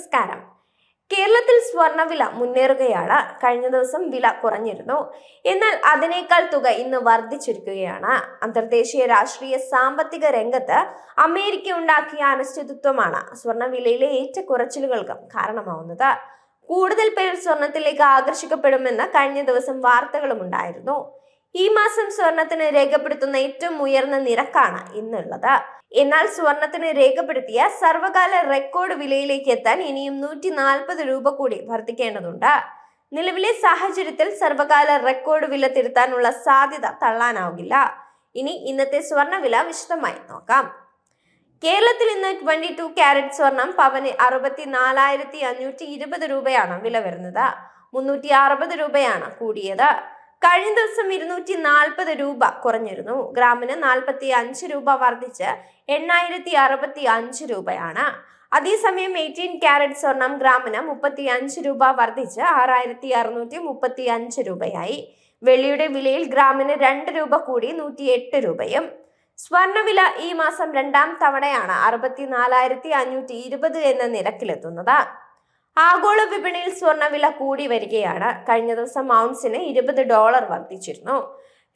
നമസ്കാരം. കേരളത്തിൽ സ്വർണവില മുന്നേറുകയാണ്. കഴിഞ്ഞ ദിവസം വില കുറഞ്ഞിരുന്നു. എന്നാൽ അതിനേക്കാൾ തുക ഇന്ന് വർദ്ധിച്ചിരിക്കുകയാണ്. അന്തർദേശീയ രാഷ്ട്രീയ സാമ്പത്തിക രംഗത്ത് അമേരിക്ക ഉണ്ടാക്കിയ അനിശ്ചിതത്വമാണ് സ്വർണവിലയിലെ ഏറ്റക്കുറച്ചിലുകൾക്ക് കാരണമാവുന്നത്. കൂടുതൽ പേർ സ്വർണത്തിലേക്ക് ആകർഷിക്കപ്പെടുമെന്ന് കഴിഞ്ഞ ദിവസം വാർത്തകളും ഉണ്ടായിരുന്നു. ഈ മാസം സ്വർണത്തിന് രേഖപ്പെടുത്തുന്ന ഏറ്റവും ഉയർന്ന നിരക്കാണ് ഇന്നുള്ളത്. എന്നാൽ സ്വർണത്തിന് രേഖപ്പെടുത്തിയ സർവകാല റെക്കോർഡ് വിലയിലേക്ക് എത്താൻ ഇനിയും നൂറ്റി നാൽപ്പത് രൂപ കൂടി വർദ്ധിക്കേണ്ടതുണ്ട്. നിലവിലെ സാഹചര്യത്തിൽ സർവകാല റെക്കോർഡ് വില തിരുത്താനുള്ള സാധ്യത തള്ളാനാവില്ല. ഇനി ഇന്നത്തെ സ്വർണവില വിശദമായി നോക്കാം. കേരളത്തിൽ ഇന്ന് ട്വന്റി ടു ക്യാരറ്റ് സ്വർണം പവന് അറുപത്തി നാലായിരത്തി അഞ്ഞൂറ്റി ഇരുപത് രൂപയാണ് വില വരുന്നത്. മുന്നൂറ്റി അറുപത് രൂപയാണ് കൂടിയത്. കഴിഞ്ഞ ദിവസം ഇരുന്നൂറ്റി നാൽപ്പത് രൂപ കുറഞ്ഞിരുന്നു. ഗ്രാമിന് നാൽപ്പത്തി അഞ്ച് രൂപ വർദ്ധിച്ച് എണ്ണായിരത്തി അറുപത്തി അഞ്ച് രൂപയാണ്. അതേസമയം എയ്റ്റീൻ ക്യാരറ്റ് സ്വർണം ഗ്രാമിന് മുപ്പത്തി അഞ്ച് രൂപ വർദ്ധിച്ച് ആറായിരത്തി അറുന്നൂറ്റി മുപ്പത്തി അഞ്ച് രൂപയായി. വെള്ളിയുടെ വിലയിൽ ഗ്രാമിന് രണ്ട് രൂപ കൂടി നൂറ്റി എട്ട് രൂപയും. സ്വർണവില ഈ മാസം രണ്ടാം തവണയാണ് അറുപത്തി നാലായിരത്തി അഞ്ഞൂറ്റി ഇരുപത് എന്ന നിരക്കിലെത്തുന്നത്. ആഗോള വിപണിയിൽ സ്വർണവില കൂടി വരികയാണ്. കഴിഞ്ഞ ദിവസം മൗൺസിന് ഇരുപത് ഡോളർ വർദ്ധിച്ചിരുന്നു.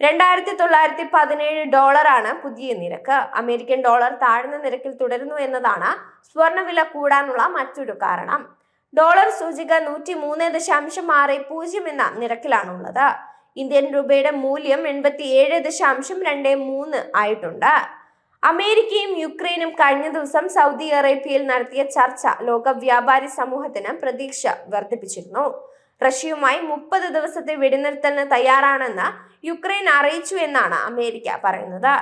രണ്ടായിരത്തി തൊള്ളായിരത്തി പതിനേഴ് ഡോളറാണ് പുതിയ നിരക്ക്. അമേരിക്കൻ ഡോളർ താഴ്ന്ന നിരക്കിൽ തുടരുന്നു എന്നതാണ് സ്വർണവില കൂടാനുള്ള മറ്റൊരു കാരണം. ഡോളർ സൂചിക നൂറ്റി മൂന്ന് ദശാംശം ആറ് പൂജ്യം എന്ന നിരക്കിലാണുള്ളത്. ഇന്ത്യൻ രൂപയുടെ മൂല്യം എൺപത്തി ഏഴ് ദശാംശം രണ്ട് മൂന്ന് ആയിട്ടുണ്ട്. അമേരിക്കയും യുക്രൈനും കഴിഞ്ഞ ദിവസം സൗദി അറേബ്യയിൽ നടത്തിയ ചർച്ച ലോക വ്യാപാരി സമൂഹത്തിന് പ്രതീക്ഷ വർദ്ധിപ്പിച്ചിരുന്നു. റഷ്യയുമായി മുപ്പത് ദിവസത്തെ വെടിനിർത്തലിന് തയ്യാറാണെന്ന് യുക്രൈൻ അറിയിച്ചു എന്നാണ് അമേരിക്ക പറയുന്നത്.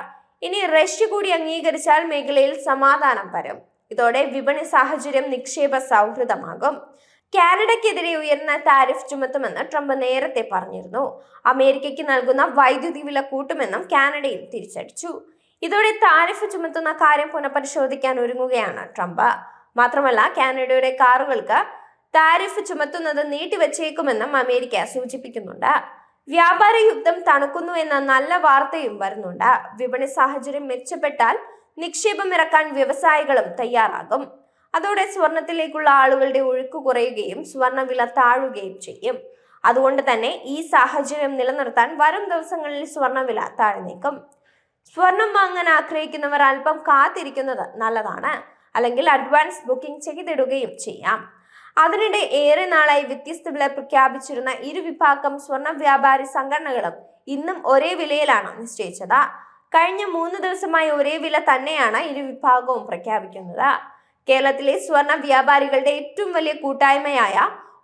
ഇനി റഷ്യ കൂടി അംഗീകരിച്ചാൽ മേഖലയിൽ സമാധാനം വരും. ഇതോടെ വിപണി സാഹചര്യം നിക്ഷേപ സൗഹൃദമാകും. കാനഡയ്ക്കെതിരെ ഉയർന്ന താരിഫ് ചുമത്തുമെന്ന് ട്രംപ് നേരത്തെ പറഞ്ഞിരുന്നു. അമേരിക്കയ്ക്ക് നൽകുന്ന വൈദ്യുതി വില കൂട്ടുമെന്നും കാനഡയും തിരിച്ചടിച്ചു. ഇതോടെ താരിഫ് ചുമത്തുന്ന കാര്യം പുനഃപരിശോധിക്കാൻ ഒരുങ്ങുകയാണ് ട്രംപ്. മാത്രമല്ല കാനഡയുടെ കാറുകൾക്ക് താരിഫ് ചുമത്തുന്നത് നീട്ടിവച്ചേക്കുമെന്നും അമേരിക്ക സൂചിപ്പിക്കുന്നുണ്ട്. വ്യാപാര യുദ്ധം തണുക്കുന്നു എന്ന നല്ല വാർത്തയും വരുന്നുണ്ട്. വിപണി സാഹചര്യം മെച്ചപ്പെട്ടാൽ നിക്ഷേപം ഇറക്കാൻ വ്യവസായികളും തയ്യാറാകും. അതോടെ സ്വർണത്തിലേക്കുള്ള ആളുകളുടെ ഒഴുക്ക് കുറയുകയും സ്വർണവില താഴുകയും ചെയ്യും. അതുകൊണ്ട് തന്നെ ഈ സാഹചര്യം നിലനിർത്താൻ വരും ദിവസങ്ങളിൽ സ്വർണവില താഴ്ന്നേക്കും. സ്വർണം വാങ്ങാൻ ആഗ്രഹിക്കുന്നവർ അല്പം കാത്തിരിക്കുന്നത് നല്ലതാണ്. അല്ലെങ്കിൽ അഡ്വാൻസ് ബുക്കിംഗ് ചെയ്തിടുകയും ചെയ്യാം. അതിനിടെ ഏറെ നാളായി വ്യത്യസ്ത വില പ്രഖ്യാപിച്ചിരുന്ന ഇരു വിഭാഗം സ്വർണ വ്യാപാരി സംഘടനകളും ഇന്നും ഒരേ വിലയിലാണ് നിശ്ചയിച്ചത്. കഴിഞ്ഞ മൂന്ന് ദിവസമായി ഒരേ വില തന്നെയാണ് ഇരു വിഭാഗവും പ്രഖ്യാപിക്കുന്നത്. കേരളത്തിലെ സ്വർണ വ്യാപാരികളുടെ ഏറ്റവും വലിയ കൂട്ടായ്മയായ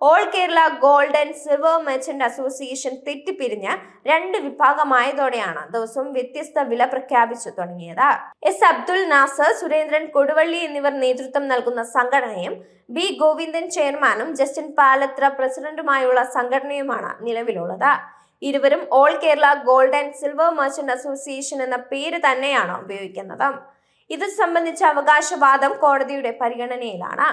all Kerala gold and silver merchant association തെറ്റിപ്പിരിഞ്ഞ് രണ്ട് വിഭാഗമായതോടെയാണ് ദിവസവും വ്യത്യസ്ത വില പ്രഖ്യാപിച്ചു തുടങ്ങിയത്. എസ്. അബ്ദുൽ നാസർ സുരേന്ദ്രൻ കൊടുവള്ളി എന്നിവർ നേതൃത്വം നൽകുന്ന സംഘടനയും ബി. ഗോവിന്ദൻ ചെയർമാനും ജസ്റ്റിൻ പാലത്ര പ്രസിഡന്റുമായുള്ള സംഘടനയുമാണ് നിലവിലുള്ളത്. ഇരുവരും all Kerala gold and silver merchant association എന്ന പേര് തന്നെയാണ് ഉപയോഗിക്കുന്നത്. ഇത് സംബന്ധിച്ച അവകാശവാദം കോടതിയുടെ പരിഗണനയിലാണ്.